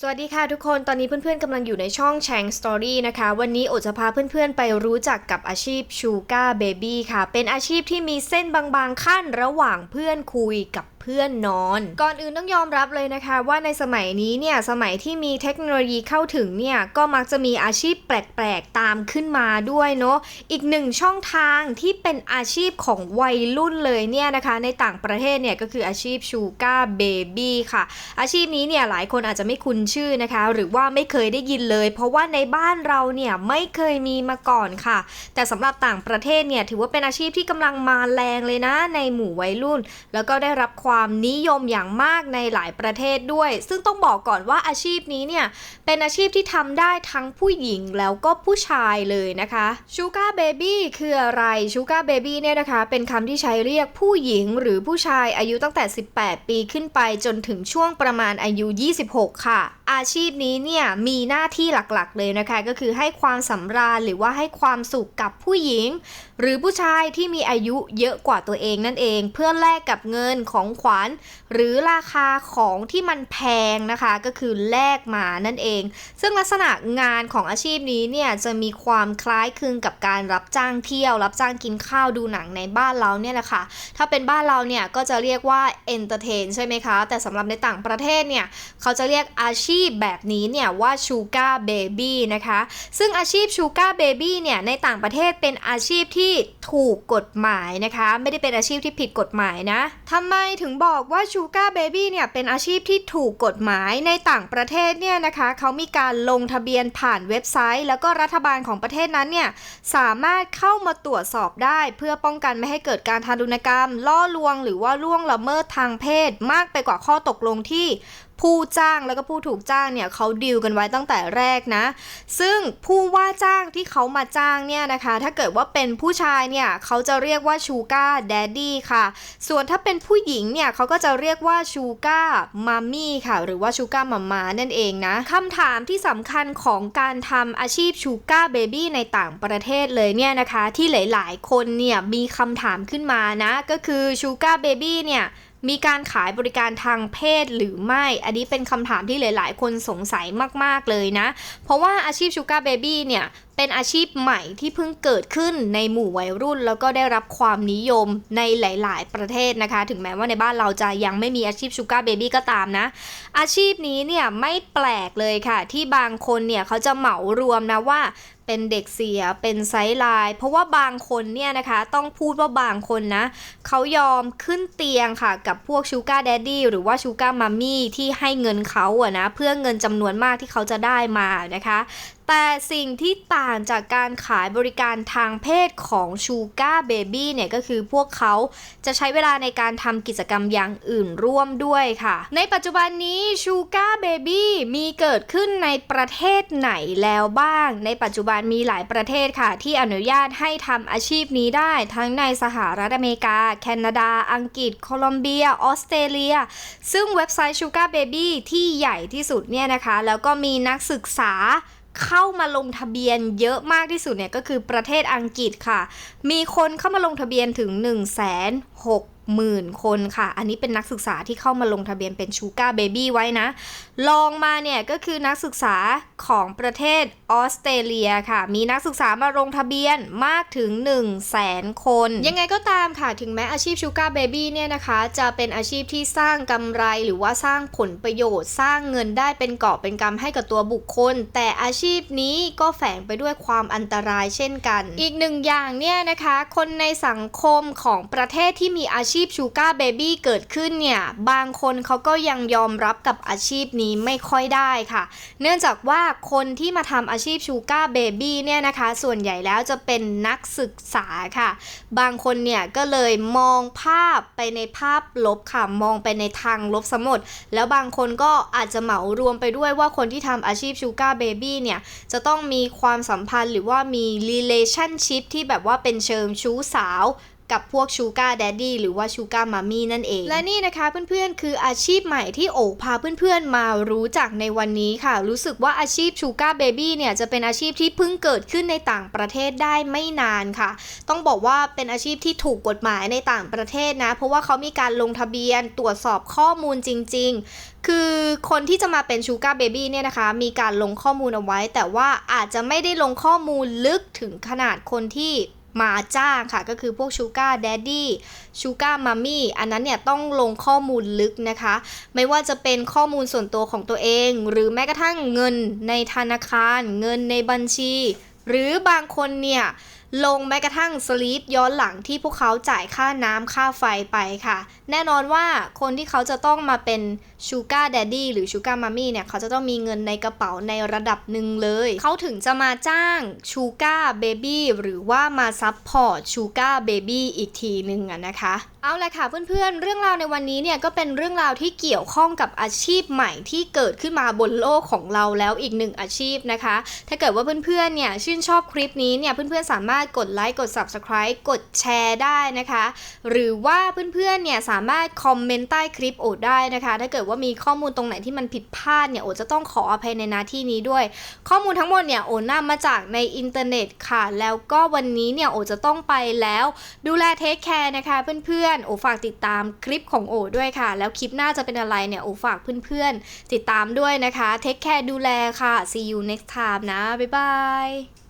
สวัสดีค่ะทุกคน ตอนนี้เพื่อนๆกำลังอยู่ในช่องแชงสตอรี่นะคะ วันนี้โอจะพาเพื่อนๆไปรู้จักกับอาชีพชูการ์เบบี้ค่ะ เป็นอาชีพที่มีเส้นบางๆขั้นระหว่างเพื่อนคุยกับ พื่อนนอน ก่อนอื่นต้องยอมรับเลยนะคะว่าในสมัยนี้เนี่ยสมัยที่มีเทคโนโลยีเข้าถึงเนี่ยก็มักจะมีอาชีพแปลกๆตามขึ้นมาด้วยเนาะอีกหนึ่งช่องทางที่เป็นอาชีพของวัยรุ่นเลยเนี่ยนะคะ ในต่างประเทศเนี่ยก็คืออาชีพชูการ์เบบี้ค่ะ อาชีพนี้เนี่ยหลายคนอาจจะไม่คุ้นชื่อนะคะ หรือว่าไม่เคยได้ยินเลย เพราะว่าในบ้านเราเนี่ยไม่เคยมีมาก่อนค่ะ แต่สำหรับต่างประเทศเนี่ยถือว่าเป็นอาชีพที่กำลังมาแรงเลยนะในหมู่วัยรุ่น แล้วก็ได้รับความนิยมอย่างมากในหลายประเทศด้วย ซึ่งต้องบอกก่อนว่าอาชีพนี้เนี่ยเป็นอาชีพที่ทำได้ทั้งผู้หญิงแล้วก็ผู้ชายเลยนะคะชูการ์เบบี้คืออะไรชูการ์เบบี้เนี่ยนะคะ เป็นคำที่ใช้เรียกผู้หญิงหรือผู้ชายอายุตั้งแต่ 18 ปีขึ้นไปจนถึงช่วงประมาณอายุ 26 ค่ะ อาชีพนี้เนี่ยมีหน้าที่หลักๆเลยนะคะ ก็คือให้ความสำราญหรือว่าให้ความสุขกับผู้หญิง หรือผู้ชายที่มีอายุเยอะกว่าตัวเองนั่นเอง เพื่อแลกกับเงินของขวัญหรือราคาของที่มันแพงนะคะก็คือแลกมานั่นเอง ซึ่งลักษณะงานของอาชีพนี้เนี่ยจะมีความคล้ายคลึงกับการรับจ้างเที่ยว รับจ้างกินข้าวดูหนังในบ้านเราเนี่ยแหละค่ะถ้าเป็นบ้านเราเนี่ยก็จะเรียกว่า entertain ใช่ไหมคะแต่สำหรับในต่างประเทศเนี่ยเขาจะเรียกอาชีพแบบนี้เนี่ยว่า sugar baby นะคะซึ่งอาชีพ sugar baby เนี่ยในต่างประเทศเป็นอาชีพที่ถูกกฎหมายนะคะ ไม่ได้เป็นอาชีพที่ผิดกฎหมายนะทำไมถึงบอกว่าชูการ์เบบี้เนี่ยเป็นอาชีพที่ถูกกฎหมายในต่างประเทศเนี่ยนะคะเขามีการลงทะเบียนผ่านเว็บไซต์ แล้วก็รัฐบาลของประเทศนั้นเนี่ยสามารถเข้ามาตรวจสอบได้ เพื่อป้องกันไม่ให้เกิดการทารุณกรรม ล่อลวง หรือว่าล่วงละเมิดทางเพศ มากไปกว่าข้อตกลงที่ผู้จ้างแล้วก็ผู้ถูกจ้างเนี่ยเขาดีลกันไว้ตั้งแต่แรกนะ ซึ่งผู้ว่าจ้างที่เขามาจ้างเนี่ยนะคะ ถ้าเกิดว่าเป็นผู้ชายเนี่ยเขาจะเรียกว่าชูการ์แดดดี้ค่ะ ส่วนถ้าเป็นผู้หญิงเนี่ยเขาก็จะเรียกว่าชูการ์มัมมี่ค่ะ หรือว่าชูการ์มัมมานั่นเองนะคำถามที่สำคัญของการทำอาชีพชูการ์เบบี้ในต่างประเทศเลยเนี่ยนะคะ ที่หลาย ๆ คนเนี่ยมีคำถามขึ้นมานะ ก็คือชูการ์เบบี้เนี่ย มีการขายบริการทางเพศหรือไม่ อันนี้เป็นคำถามที่หลาย ๆ คนสงสัยมาก ๆ เลยนะ เพราะว่าอาชีพชูการ์เบบี้เนี่ยเป็นอาชีพใหม่ที่เพิ่งเกิดขึ้นในหมู่วัยรุ่น แล้วก็ได้รับความนิยมในหลาย ๆ ประเทศนะคะ ถึงแม้ว่าในบ้านเราจะยังไม่มีอาชีพชูการ์เบบี้ก็ตามนะ อาชีพนี้เนี่ยไม่แปลกเลยค่ะ ที่บางคนเนี่ยเขาจะเหมารวมนะว่า เป็นเด็กเสียเป็นไซส์ไลน์เพราะว่าบางคนเนี่ยนะคะต้องพูดว่าบางคนนะเขายอมขึ้นเตียงค่ะ กับพวกชูการ์แดดดี้หรือว่าชูการ์มัมมี่ที่ให้เงินเขาอะนะเพื่อเงินจำนวนมากที่เขาจะได้มานะคะ แต่สิ่งที่ต่างจากการขายบริการทางเพศของชูการ์เบบี้เนี่ยก็คือพวกเขาจะใช้เวลาในการทำกิจกรรมอย่างอื่นร่วมด้วยค่ะ ในปัจจุบันนี้ชูการ์เบบี้มีเกิดขึ้นในประเทศไหนแล้วบ้าง ในปัจจุบันมีหลายประเทศค่ะ ที่อนุญาตให้ทำอาชีพนี้ได้ ทั้งในสหรัฐอเมริกา แคนาดา อังกฤษ โคลอมเบีย ออสเตรเลีย ซึ่งเว็บไซต์ Sugar Baby ที่ใหญ่ที่สุดเนี่ยนะคะ แล้วก็มีนักศึกษา เข้ามาลงทะเบียนเยอะมากที่สุดเนี่ยก็คือประเทศอังกฤษค่ะ มีคนเข้ามาลงทะเบียนถึง 1 6 0 0 0 0 คนค่ะ อันนี้เป็นนักศึกษาที่เข้ามาลงทะเบียนเป็นชูการ์เบบี้ไว้นะ ลองมาเนี่ยก็คือนักศึกษาของประเทศออสเตรเลียค่ะ มีนักศึกษามาลงทะเบียนมากถึง 1 0 0 0 0แสนคน ยังไงก็ตามค่ะ ถึงแม้อาชีพชูการ์เบบี้เนี่ยนะคะ จะเป็นอาชีพที่สร้างกำไรหรือว่าสร้างผลประโยชน์ สร้างเงินได้เป็นกอบเป็นกำให้กับตัวบุคคล แต่อาชีพนี้ก็แฝงไปด้วยความอันตรายเช่นกัน อีกหนึ่งอย่างเนี่ยนะคะ คนในสังคมของประเทศที่มีอาชีพชูการ์เบบี้เกิดขึ้นเนี่ย บางคนเขาก็ยังยอมรับกับอาชีพนี้ไม่ค่อยได้ค่ะ เนื่องจากว่าคนที่มาทำอาชีพชูการ์เบบี้เนี่ยนะคะ ส่วนใหญ่แล้วจะเป็นนักศึกษาค่ะ บางคนเนี่ยก็เลยมองภาพไปในภาพลบค่ะ มองไปในทางลบสมดแล้วบางคนก็อาจจะเหมารวมไปด้วยว่าคนที่ทำอาชีพชูการ์เบบี้เนี่ย จะต้องมีความสัมพันธ์หรือว่ามี relationship ที่แบบว่าเป็นเชิงชู้สาว กับพวกชูการ์แดดดี้หรือว่าชูการ์มัมมี่นั่นเอง และนี่นะคะเพื่อนๆ คืออาชีพใหม่ที่โอพาเพื่อนๆ มารู้จักในวันนี้ค่ะ รู้สึกว่าอาชีพชูการ์เบบี้เนี่ยจะเป็นอาชีพที่เพิ่งเกิดขึ้นในต่างประเทศได้ไม่นานค่ะ ต้องบอกว่าเป็นอาชีพที่ถูกกฎหมายในต่างประเทศนะ เพราะว่าเขามีการลงทะเบียนตรวจสอบข้อมูลจริง ๆคือคนที่จะมาเป็นชูการ์เบบี้เนี่ยนะคะ มีการลงข้อมูลเอาไว้ แต่ว่าอาจจะไม่ได้ลงข้อมูลลึกถึงขนาดคนที่ มาจ้างค่ะ ก็คือพวกชูการ์แดดดี้ชูการ์มัมมี่อันนั้นเนี่ยต้องลงข้อมูลลึกนะคะ ไม่ว่าจะเป็นข้อมูลส่วนตัวของตัวเอง หรือแม้กระทั่งเงินในธนาคาร เงินในบัญชี หรือบางคนเนี่ย ลงแม้กระทั่งสลีปย้อนหลังที่พวกเขาจ่ายค่าน้ำค่าไฟไปค่ะ แน่นอนว่าคนที่เขาจะต้องมาเป็นชูการ์แดดดี้หรือชูการ์มัมมี่เนี่ย เขาจะต้องมีเงินในกระเป๋าในระดับหนึ่งเลย เขาถึงจะมาจ้างชูการ์เบบี้หรือว่ามาซัพพอร์ตชูการ์เบบี้อีกทีหนึ่งอะนะคะ เอาละค่ะเพื่อนๆ เรื่องราวในวันนี้เนี่ยก็เป็นเรื่องราวที่เกี่ยวข้องกับอาชีพใหม่ที่เกิดขึ้นมาบนโลกของเราแล้วอีกหนึ่งอาชีพนะคะ ถ้าเกิดว่าเพื่อนๆเนี่ยชื่นชอบคลิปนี้เนี่ยเพื่อนๆสามารถกดไลค์กด subscribe กดแชร์ได้นะคะ หรือว่าเพื่อนๆเนี่ยสามารถคอมเมนต์ใต้คลิปโอดได้นะคะ ถ้าเกิดว่ามีข้อมูลตรงไหนที่มันผิดพลาดเนี่ยโอดจะต้องขออภัยในหน้าที่นี้ด้วย ข้อมูลทั้งหมดเนี่ยโอดนำมาจากในอินเทอร์เน็ตค่ะ แล้วก็วันนี้เนี่ยโอดจะต้องไปแล้วดูแลเทคแคร์นะคะเพื่อนอนๆ โอฝากติดตามคลิปของโอด้วยค่ะ แล้วคลิปหน้าจะเป็นอะไรเนี่ย โอฝากเพื่อนๆ ติดตามด้วยนะคะ เทคแคร์ดูแลค่ะ see you next time นะ บ๊ายบาย